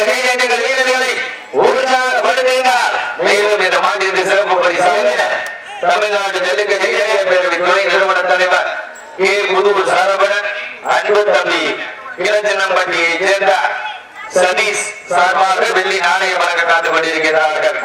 சீனியர்கள் வீரர்கள் வீரர்களை உற்சாகப்படுத்துகிறார் மேலும் இந்த மாநிலத்தின் சிறப்பு பரிசாக தமிழ்நாடு தெலுங்கு இளைஞர் பேரவை துணை நிறுவன தலைவர் கே. புதூர் அன்பு தம்பி இளஞ்சனம்பட்டியை சேர்ந்த சதீஷ் சார்பாக வெள்ளி வழங்க கொண்டிருக்கிறார்கள்.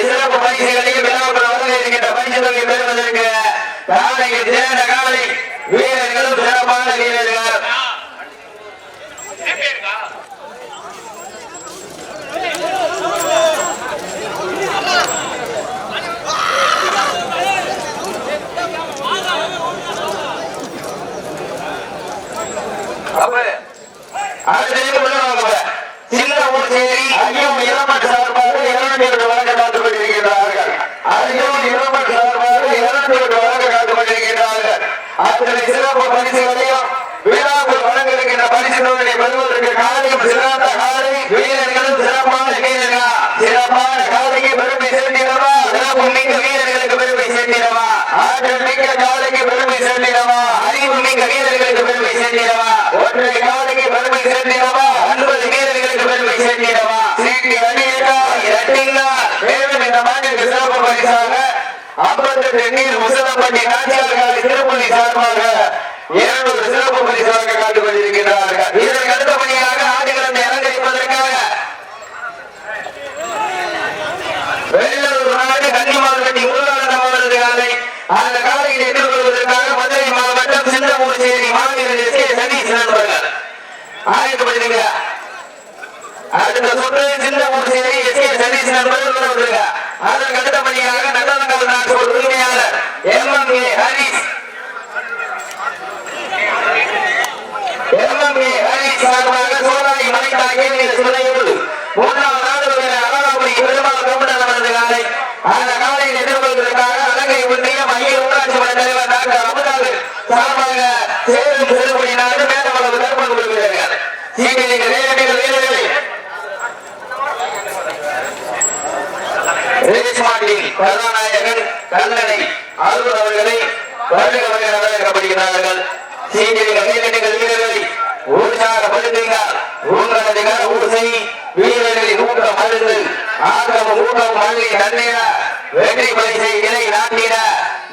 சிறப்பு பரிசுகளையும் வழங்க இருக்கின்ற பரிசுகளை பெறுவதற்கு சேர்ந்த காலை வீரர்களும் சிறப்பான வீரர்கள் அப்ப அடுத்த உள்ள வாங்க சின்ன ஊர் சேரி ஐயம் இளமட் சார்பாக இருநூற்றி எட்டு வழங்க காத்துக் கொண்டிருக்கிறார்கள் ஐயம் இளமட் சார்பாக இருநூற்றி எட்டு வழங்க காத்துக் கொண்டிருக்கிறார்கள் அத்தனை சிறப்பு பரிசுகளையும் விழாவுக்கு வழங்க இருக்கின்ற பரிசு தொகையை பெறுவதற்கு காலையும் சிறந்த காலை வீரர்களும் சிறப்பான வீரர்களா சிறப்பான காலைக்கு பெருமை சேர்த்திடவா சிறப்பு மிக்க வீரர்களுக்கு பெருமை சேர்த்திடவா ஆற்றல் மிக்க காலைக்கு பெருமை சேர்த்திடவா அறிவு மிக்க வீரர்களுக்கு பெருமை சேர்த்திடவா ஒற்றை காலைக்கு பெருமை சேர்த்திடவா ஒன்பது வீரர்களுக்கு பெருமை சேர்த்திடவா சீட்டி அணியா இரட்டிங்கா மேலும் இந்த மாநிலக்கு சிறப்பு பரிசாக ஐம்பத்தெட்டு நீர் முசலம்பட்டி நாச்சியார்காலை திருப்பதி சார்பாக இருநூறு சிறப்பு பரிசாக கொண்டிருக்கிறார்கள் இதற்கு அடுத்தபடியாக ஆடுகளத்தை அலங்கரிப்பதற்காக வெள்ளூர் நாடு கன்னிமார்கட்டி முருகானந்தம் அவரது காலை அந்த காலையில் எதிர்கொள்வதற்காக மதுரை மாவட்டம் சின்னமூர்ச்சேரி மாவீரர் எஸ் கே சதீஷ் நண்பர்கள். ஆயத்தப்படுகிறீங்க அடுத்த சுற்று சின்னமூர்ச்சேரி எஸ் கே சதீஷ் நண்பர்கள் ரேஸ்மாட்டின் கதாநாயகன் கல்லணை அருள் அவர்களை வருக வருக வரவேற்கப்படுகிறார்கள் சீனியர்கள் வீரர்கள் வீரர்களை உற்சாகப்படுத்துங்கள் உங்களது ஊசை வீரர்களின் ஊக்கம் அழுது ஆக்கம் ஊக்கம் மல்லி தண்ணீர வெற்றி பரிசை இலை நாட்டின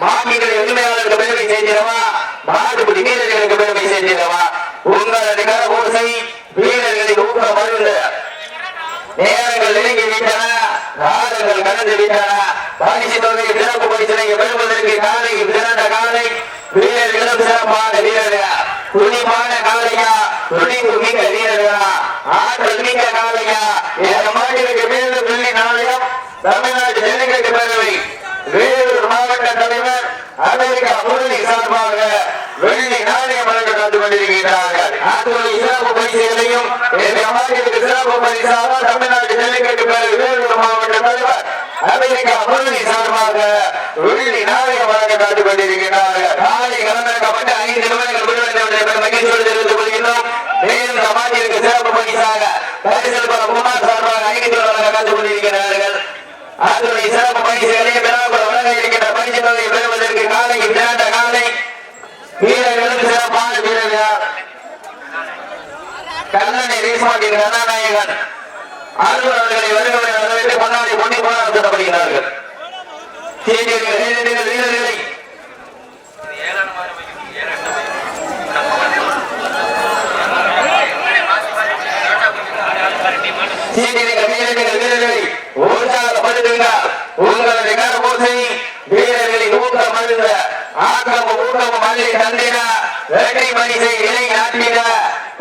மாமிகள் உரிமையாளருக்கு பெருமை செய்திடவா மாட்டுப்பிடி வீரர்களுக்கு பெருமை செய்திடவா உங்களது ஊசை வீரர்களின் ஊக்கம் அழுது நேரங்கள் நெருங்கி விட்டன காலங்கள் கடந்து விட்டன பரிசு தொகை சிறப்பு பரிசனை பெறுவதற்கு காலை சிறந்த காலை. வீரர் இளம் சிறப்பான வீரர்கள் துணிமான காலையா துணிவு மிக்க வீரர்களா ஆற்றல் மிக்க காலையா இந்த மாநிலக்கு மேலும் வெள்ளி நாளையும் தமிழ்நாடு ஜல்லிக்கட்டு பேரவை. வேலூர் மாவட்ட தலைவர் அமெரிக்கா முரளி சார்பாக வெள்ளி நாணயம் வழங்க காத்து கொண்டிருக்கிறார்கள் அத்துறை சிறப்பு பரிசுகளையும் இந்த மாநிலத்துக்கு சிறப்பு பரிசாக தமிழ்நாடு ஜல்லிக்கட்டு பேரவை மாவட்ட தலைவர் அமெரிக்கா முரளி சார்பாக வெள்ளி நாணயம் வழங்க காத்து கொண்டிருக்கிறார்கள் காலை கலந்திருக்கப்பட்ட ஐந்து நிமிடங்கள் முடிவடைந்த மகிழ்ச்சியோடு தெரிவித்துக் கொள்கின்றோம். மேலும் சிறப்பு பரிசாக பரிசல் பல குமார் சார்பாக ஐந்து வழங்க காத்துக் கொண்டிருக்கிறார்கள் சிறப்பு பரிசுகளை பெறாமல் வழங்க இருக்கின்ற பரிசு தொகை பெறுவதற்கு காலை காலை சிறப்பான வீரர்கள் கல்லணை ரீஸ்மாட்டின் கதாநாயகன் அலுவலர்களை வருகிறவரை வரவேற்று கொண்டாடி கொண்டு போராட்டம் நடத்தப்படுகிறார்கள் சீனியர்கள் வீரர்கள் வீரர்களை சீனியர்கள் வீரர்கள் வீரர்களை உற்சாகப்படுத்துங்கள் உங்களது கரபூசை வீரர்களின் ஊக்கம் அழுந்த ஆக்கமும் ஊக்கமும் அள்ளி தந்திட வெற்றி பரிசை இணை நாட்டிட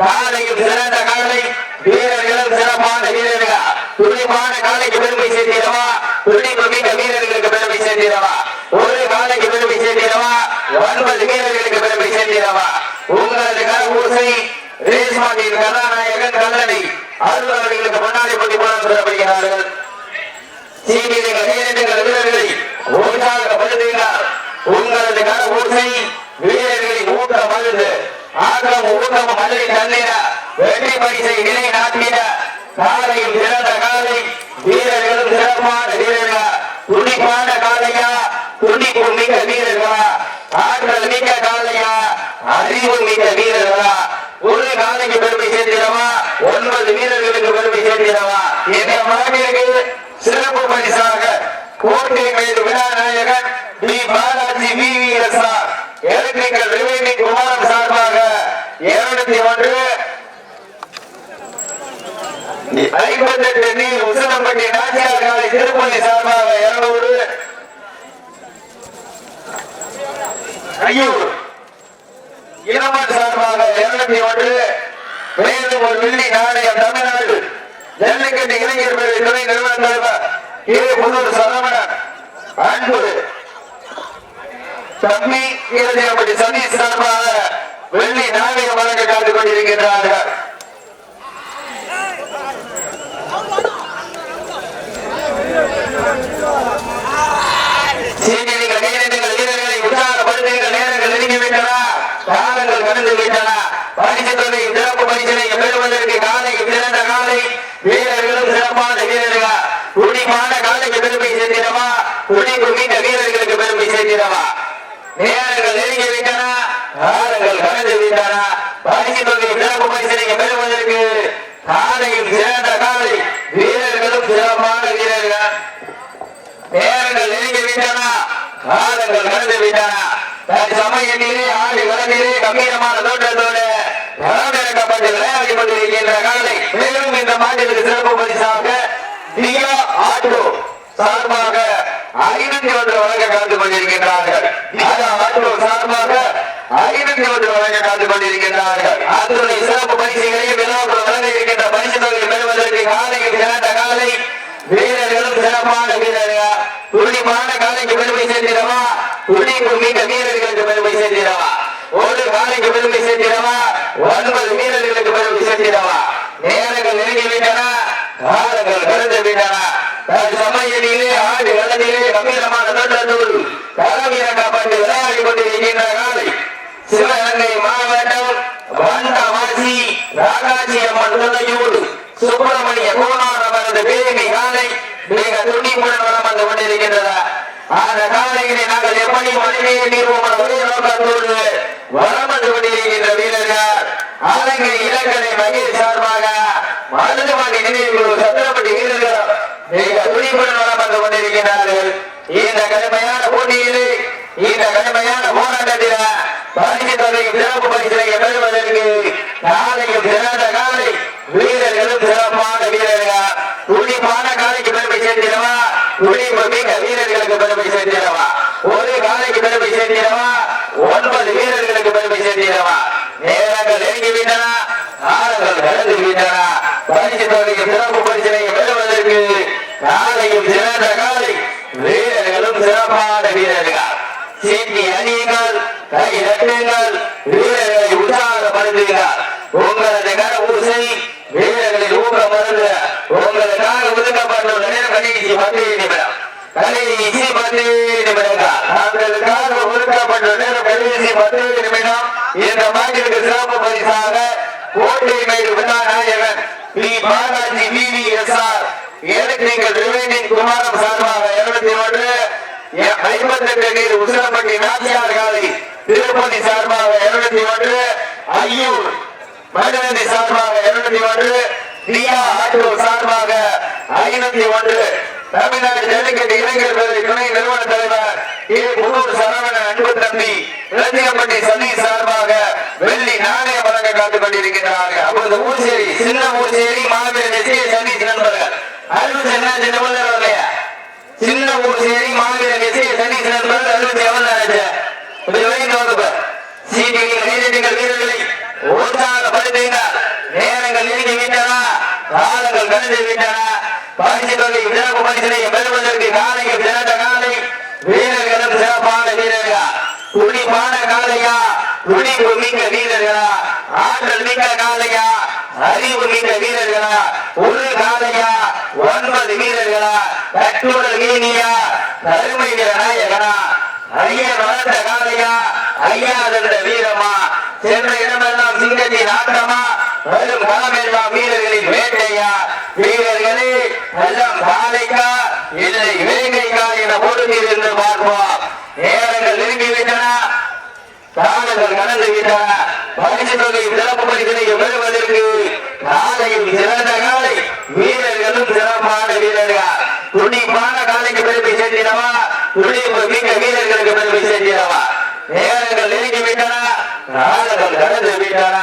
காலையும் சிறந்த காலை வீரர்களும் சிறப்பான வீரர்கள் துணிப்பான காலைக்கு பெருமை சேர்த்திடவா துணிப்பு மிக்க வீரர்களுக்கு பெருமை சேர்த்திடவா? ஒரு காலைக்கு பெருமை சேர்த்திடவா? ஒன்பது வீரர்களுக்கு பெருமை சேர்த்திடவா? உங்களது கரபூசை ரேஸ்மாட்டின் கதாநாயகன் கல்லணை. அலுவலர்களுக்கு முன்னாடி போட்டி போன சொல்லப்படுகிறார்கள். சீனியர்கள் வீரர்கள் வீரர்களை உற்சாகப்படுத்துகிறார் உங்களது கர ஊசை வீரர்களின் ஊக்கம் ஆக்கம் ஊக்கம் அழுதி தந்திட வெற்றி பரிசை நிலை நாட்டிட காலையில் சிறந்த காலை வீரர்கள் சிறப்பான வீரர்களா துணிப்பான காலையா துணிப்பு மிக வீரர்களா ஆற்றல் மிக்க காலையா அறிவு மிக வீரர்களா ஒரு காலைக்கு பெருமை சேர்த்திடவா? ஒன்பது வீரர்களுக்கு பெருமை சேர்த்திடவா? இந்த மாநிலக்கு சிறப்பு பரிசாக கோட்டை மீது Vinayagan T Balaji we. V S R electrical revenue குமாரம் சார்பாக இருநூத்தி ஒன்று. ஐம்பத்தெட்டு நீர் உசலம்பட்டி நாச்சியார் காலை சார்பாக இருநூறு. ஐயூர் இளமன் சார்பாக இருநூத்தி ஒன்று. மேலும் ஒரு வெள்ளி நாணயம் தமிழ்நாடு ஜல்லிக்கட்டு இளைஞர் பிரிவு துணை நிறுவன தலைவர் கே. முன்னூறு சரவணன் அன்பு. தம்பி இறுதியப்படி சதீஷ் சார்பாக வெள்ளி நாணயம் வழங்க காத்துக் கொண்டிருக்கின்றார்கள் சீனியர்கள் கையெழுத்துகள் வீரர்களை உற்சாகப்படுத்துகிற நேரங்கள் நெருங்கிவிட்டன காலங்கள் கடந்து விட்டன பரிசு தொகை சிறப்பு பரிசினை பெறுவதற்கு காலை சிறந்த காலை வீரர்களும் சிறப்பான வீரர்கள் துடிப்பான காலைக்கு பெருமை சேர்த்திடவா துடிப்பு மீண்ட வீரர்களுக்கு பெருமை சேர்த்திடவா நேரங்கள் நெருங்கி விட்டன காலங்கள் கடந்து விட்டன பரிசு தொகை சிறப்பு பரிசினை பெறுவதற்கு காலையும் சிறந்த காலை வீரர்களும் சிறப்பான வீரர்கள். நேரங்கள் நெருங்கி விட்டன காலங்கள் கடந்து விட்டன. தற்சமயத்திலே ஆடி வளர்ந்திலே கம்பீரமான தோற்றத்தோடு களமிறக்கப்பட்டு விளையாடி கொண்டிருக்கின்ற காலை. மேலும் இந்த மாநிலத்துக்கு சிறப்பு பரிசாக நீங்க ஆட்டோ சார்பாக ஐநூத்தி ஒன்று வழங்க காத்து கொண்டிருக்கின்றார்கள். சார்பாக ஐநூத்தி ஒன்று வழங்க காத்து கொண்டிருக்கின்றார்கள். அத்துணை சிறப்பு பரிசுகளையும் விழாக்குள் வழங்க இருக்கின்ற பரிசு தொகை பெறுவதற்கு காலைக்கு சிறந்த காலை வீரர்களும் சிறப்பான வீரர்கள்? துணிமான காலைக்கு பெருமை சேர்த்திடவா துணிக்கு மீண்ட வீரர்களுக்கு பெருமை சேர்த்திடவா ஒரு காலைக்கு பெருமை சேர்த்திடவா ஒன்பது வீரர்களுக்கு பெருமை சேர்த்திடவா நேரங்கள் நெருங்கி விட்டன காலங்கள் கடந்து விட்டன சமயத்திலே ஆடு வளர்ந்திலே கம்பீரமான தோற்றத்தோடு களமிறக்கப்பட்டு விளையாடி கொண்டிருக்கின்ற காலை சிவகங்கை மாவட்டம் வண்டவாசி ராகாட்சி அம்மன் துணையோடு சுப்பிரமணிய கோணார் அவரது பேரணி காலை மிக துணிப்புடன் வளம் வந்து கொண்டிருக்கின்றன அந்த காலையிலே நாங்கள் எப்படி மனைவியை நிறுவன ஒரே நோக்கத்தோடு வரம் வந்து கொண்டிருக்கின்ற வீரர்கள் அலங்கை இலக்கலை மகிழ் சார்பாக மருதுமணி நினைவு சத்திரப்பட்டு வீரர்கள் மிக துணிப்புடன் வரம் வந்து கொண்டிருக்கிறார்கள். இந்த கடுமையான போட்டியிலே இந்த கடுமையான போராட்டத்தில் பரிசு தொகை சிறப்பு பரிசுகளை பெறுவதற்கு நாளைக்கு சிறந்த காலை வீரர்களும் சிறப்பான வீரர்கள். துணிப்பான சேர்த்திடவா துடிப்பு வீரர்களுக்கு பெருமை சேர்த்திடவா ஒரு காலைக்கு பெருமை சேர்த்திடவா ஒன்பது வீரர்களுக்கு பெருமை சேர்த்திடவா நேரங்கள் நெருங்கி விட்டன காலங்கள் கடந்து விட்டன பரிசு தொகைக்கு சிறப்பு பரிசனை பெறுவதற்கு நாளையும் சிறந்த காலை வீரர்களும் சிறப்பான வீரர்கள். சீட்டி அணியுங்கள் கை தட்டுங்கள் வீரர்களை உற்சாகப்படுத்துகிறார் உங்களது கர ஊசை வீரர்களின் ஊக்க மருந்து உங்களது ஒதுக்கப்பட்டுள்ள நேரம் கடைசி பத்து நிமிடம் நிமிடங்கள் அவர்களுக்காக ஒதுக்கப்பட்டுள்ள நேரம் கடைசி பத்து நிமிடம் இந்த மாநிலத்துக்கு சிறப்பு பரிசாக கோட்டை மேடு விநாயகன் பி பாலாஜி குமாரம் சார்பாக இருநூத்தி ஒன்று நீர் உசிலப்பட்டி நாச்சியார் காலை திருப்பதி சார்பாக இருநூத்தி ஒன்று ஐயூர் சார்பாக இருநூத்தி ஒன்று தியா சார்பாக ஐநூத்தி ஒன்று. தமிழ்நாடு ஜல்லிக்கட்டு இளைஞர் பேரவை துணை நிறுவன தலைவர் ஏ புதூர் சரவண அன்பு தம்பி ரத்தியப்பட்டி சதீஷ் சார்பாக வெள்ளி நாணய வழங்க காத்துக் கொண்டிருக்கிறார்கள் அப்பொழுது ஊசேரி சின்ன ஊசேரி மாவீரன் எஸ். ஏ சதீஷ் நண்பர்கள் அருள் என்ன சின்ன இல்லையா சின்ன ஊர் சேரி மாவீரன் எஸ் ஏ சதீஷ் நண்பர்கள் அறுபத்தி எவ்வளவு சீட்டிகள் நீதிகள் வீரர்களை உற்சாகப்படுத்துகிறார் நேரங்கள் நெருங்கி விட்டன காலங்கள் கடந்து விட்டன பரிசு தொகை சிறப்பு பரிசனை பெறுவதற்கு காலைக்கு சிறந்த காலை வீரர்களும் சிறப்பான வீரர்கள்? காலையா? துடிப்பு மிக்க வீரர்களா? ஆற்றல் மிக்க காலையா? அறிவு மிக்க வீரர்களா? ஒரு காலையா? ஒன்பது வீரர்களா? கட்டுடல் வீணியா? கருமை நாயகனா ஐயா வளர்ந்த காலையா? ஐயா தந்த வீரமா? சென்ற இடமெல்லாம் சிங்கத்தின் ஆட்டமா? வரும் காலமெல்லாம் வீரர்களின் வேட்டையா? வீரர்களே எல்லாம் காலைக்கா இல்லை இலங்கைக்கா என பொறுத்தில் என்று பார்ப்போம். நேரங்கள் நெருங்கிவிட்டன. காலங்கள் கடந்து விட்டன பரிசு தொகை சிறப்பு பரிசினை பெறுவதற்கு காலையில் சிறந்த காலை வீரர்களும் சிறப்பான வீரர்கள். துணிப்பான காலைக்கு பெருமை சேர்த்திடவா? துணிப்பு மிக்க வீரர்களுக்கு பெருமை சேர்த்திடவா? நேரங்கள் நெருங்கி விட்டன காலங்கள் கடந்து விட்டன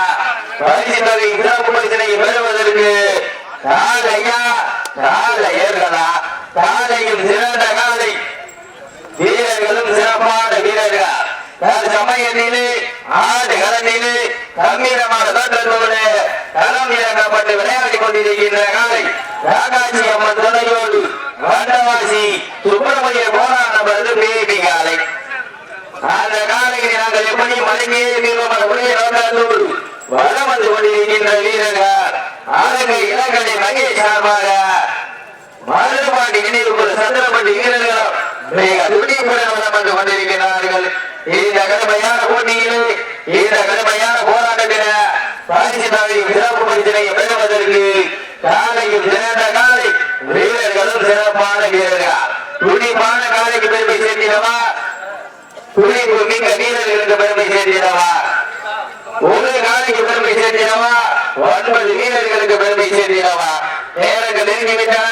பரிசு தொகை சிறப்பு பரிசினை பெறுவதற்கு காலையா? காலையர்களா காலையில் சிறந்த காலை. வீரர்களும் சிறப்பான வீரர்கள். சமயத்திலே ஆடு களத்திலே கம்பீரமான தோற்றத்தோடு களம் இறக்கப்பட்டு விளையாடி கொண்டிருக்கின்ற காலை. ராகாஜி அம்மன் துணையோடு வண்டவாசி சுப்பிரமணிய போராட பேபி காலை. அந்த காலையை நாங்கள் எப்படி மலைமையே அந்த உடைய நோக்கத்தோடு வளம் வந்து கொண்டிருக்கின்ற வீரர்கள் ஆளுகை இலங்கை மகேஷ் சார்பாக மருதுபாண்டி இணைப்பு சந்திரப்பட்டு வீரர்களும் மிக துடிப்புடன் வளம் வந்து கொண்டிருக்கிறார்கள். இந்த கடுமையான போட்டியிலே இந்த கடுமையான போராட்டத்தில பரிசு சிறப்பு பரிசினை பெறுவதற்கு காலையில் சிறந்த காலை வீரர்களும் சிறப்பான வீரர்கள். துடிப்பான காலைக்கு பெருமை சேர்த்திடவா? துடிப்பு மிக்க வீரர்களுக்கு பெருமை சேர்த்திடவா? ஒரு காலைக்கு பெருமை சேர்த்திடவா? ஒன்பது வீரர்களுக்கு பெருமை சேர்த்திடவா? நேரங்கள் நெருங்கி விட்டன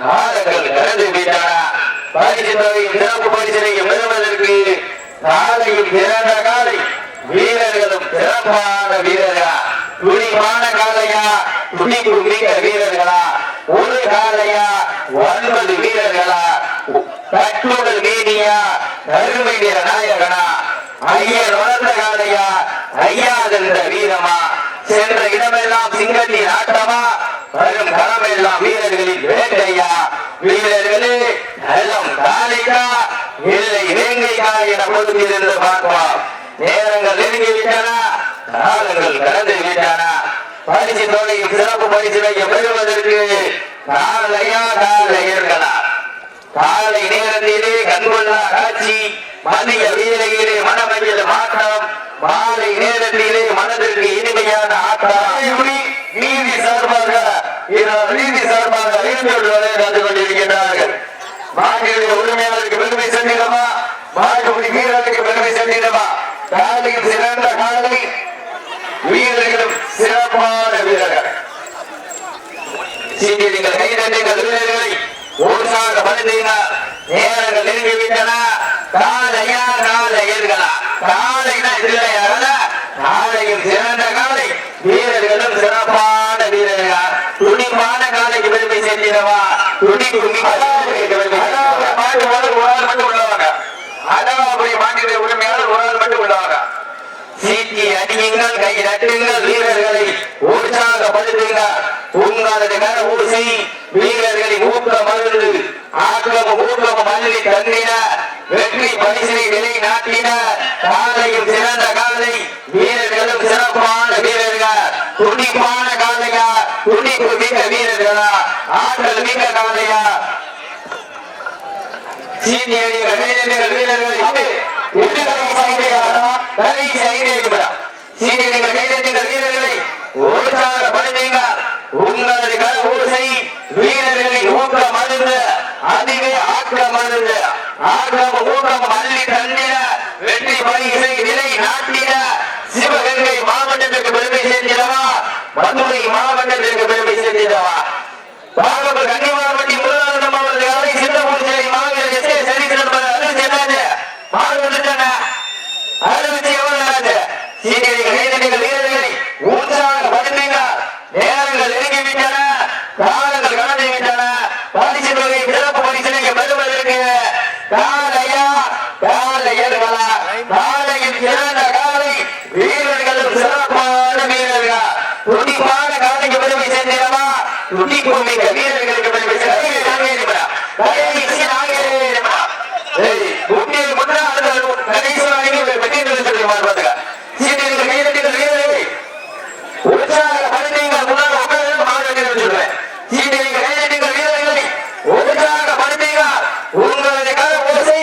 காலங்கள் கடந்து விட்டன பரிசு தொகையின் சிறப்பு பரிசினை பெறுவதற்கு காலையில் சிறந்த காலை வீரர்களும் சிறப்பான வீரர்களா? துணிவான காலையா? துணிப்பு மிக்க வீரர்களா? ஒரு காலையா? ஒன்பது வீரர்களா? கட்டுடல் மீனியா? கருமை நிற நாயகனா? ஐயர் வளர்ந்த காலையா ஐயா ஐயாதிருந்த வீரமா? சென்ற இடமெல்லாம் சிங்கத்தின் ஆட்டமா வரும் களமெல்லாம் வீரர்களின் வேட்டையா? வீரர்களே நல்லம் காலைக்கா? இல்லை வேங்கைக்கா என பொறுத்திருந்து பார்க்கலாம் நேரங்கள் நெருங்கி விட்டன காலங்கள் கடந்து விட்டன. பரிசு தொகை சிறப்பு பரிசினை பெறுவதற்கு காலையா காலையர்களா காலை நேரத்திலே கண்கொள்ளா காட்சி மதிய வீரையிலே மனமஞ்சள் மாற்றம். மாலை நேரத்திலே மனதிற்கு இனிமையான ஆற்றம் நீதி சார்பாக நீதி சார்பாக அறிவியல் விளையாண்டு கொண்டிருக்கின்றார்கள். மாநில உரிமையாளருக்கு பெருமை சென்றிடமா மாட்டுக்குடி வீரர்களுக்கு பெருமை சென்றிடமா காலையில் சிறந்த காலை. வீரர்களும் சிறப்பான வீரர்கள். நீங்கள் கைதட்டுங்கள் வீரர்களை உற்சாக படுத்தீர்கள் நேரங்கள் நெருங்கிவிட்டன. விட்டன காலையா காலையர்களா? காலைனா இல்லையா காலையில் சிறந்த காலை. வீரர்களும் சிறப்பான வீரர்கள்? துணிப்பான காலைக்கு பெருமை சேர்த்திடவா துணி துணி மாட்டு முதல் ஒரு ஆள் மட்டும் உள்ளவாங்க. அழகாபுரி மாநில உரிமையாளர் ஒரு ஆள் மட்டும் உள்ளவாங்க. சீட்டி அடியுங்கள் கை நட்டுங்கள் வீரர்களை உற்சாகப்படுத்துங்கள் உங்களது கர ஊசி வீரர்களின் ஊக்க மருந்து ஆக்கம் ஊக்கம் மல்லி தந்தின வெற்றி பரிசினை நிலை நாட்டின காலையில் சிறந்த காலை வீரர்களும் சிறப்பான வீரர்கள்? துடிப்பான காலையா? துடிப்பு மிக்க வீரர்களா? ஆற்றல் மிக்க காலையா? சீனியர்கள் வீரர்கள் வீரர்கள் வீரர்களை உற்சாகப்படுத்துங்க. உங்களது கர ஊசை அதுவே ஆக்க மருந்து ஆக்கம் ஊக்கம் அள்ளி தந்திட வெற்றி பரிசை நிலை நாட்டிட சிவகங்கை மாவட்டத்திற்கு பெருமை சேர்த்திடவா மதுரை மாவட்டத்திற்கு பெருமை சேர்த்திடவா பாகவர் கன்னிமார்பட்டி முருகானந்தம் அவர்கள் அவை சின்னபூர் மாவீரர் எஸ் ஏ சரித்திரன் அருள் செல்லாது மாறுபட்டுட்டன அறிவிச்சு எவ்வளவு சீனியர்கள் வீரர்கள் வீரர்களை உற்சாகப்படுத்துங்க நேரங்கள் நெருங்கி விட்டன காலங்கள் கடந்து விட்டன பரிசு தொகை சிறப்பு பரிசினை பெறுவதற்கு காலையா காலையர்களா காலையில் சிறந்த காலை வீரர்களும் சிறப்பான வீரர்கள் துடிப்பான காலைக்கு பெருமை சேர்ந்திடமா துடிப்பு மிக்க வீரர்களுக்கு பெருமை சேர்ந்திடமா கடைசி நாகேரமா ஏய் முட்டியில் முன்னாள் கடைசி நாகேரமா பெட்டியில் சொல்லி மாறுவாங்க சீனியர்கள் கைதட்டிகள் வீரர்களை உற்சாகப்படுத்துங்கள் முன்னாள் உட்கார்ந்து மாவட்டத்தில் சொல்றேன் சீனியர்கள் கைதட்டிகள் வீரர்களை உற்சாகப்படுத்துங்கள் உங்களது கர ஓசை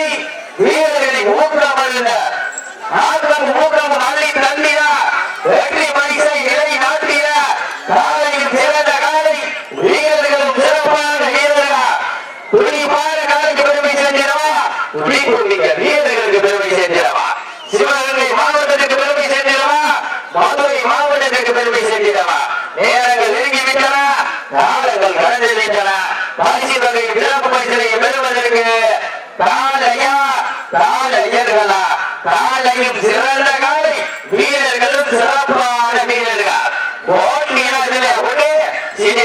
வீரர்களை ஊக்கம் அல்ல ஆக்கம் ஊக்கம் அள்ளி தந்திரா வெற்றி பரிசை நிலை நாட்டிட காலையில் சிறந்த காலை வீரர்களும் சிறப்பான வீரர்களா துணிப்பான காலைக்கு பெருமை சேர்ந்திடவா துணிப்பு மிக்க வீரர்களுக்கு பெருமை சேர்ந்திடவா சிவகங்கை மாவட்டத்துக்கு பெருமை சேர்ந்திடவா மதுரை சிறப்பு பரிசனை பெறுவதற்கு காலையா காலையர்களா காலையும் சிறந்த காலை வீரர்களும் சிறப்பான வீரர்கள் போட்டியாளர்களே ஒரே சிறிய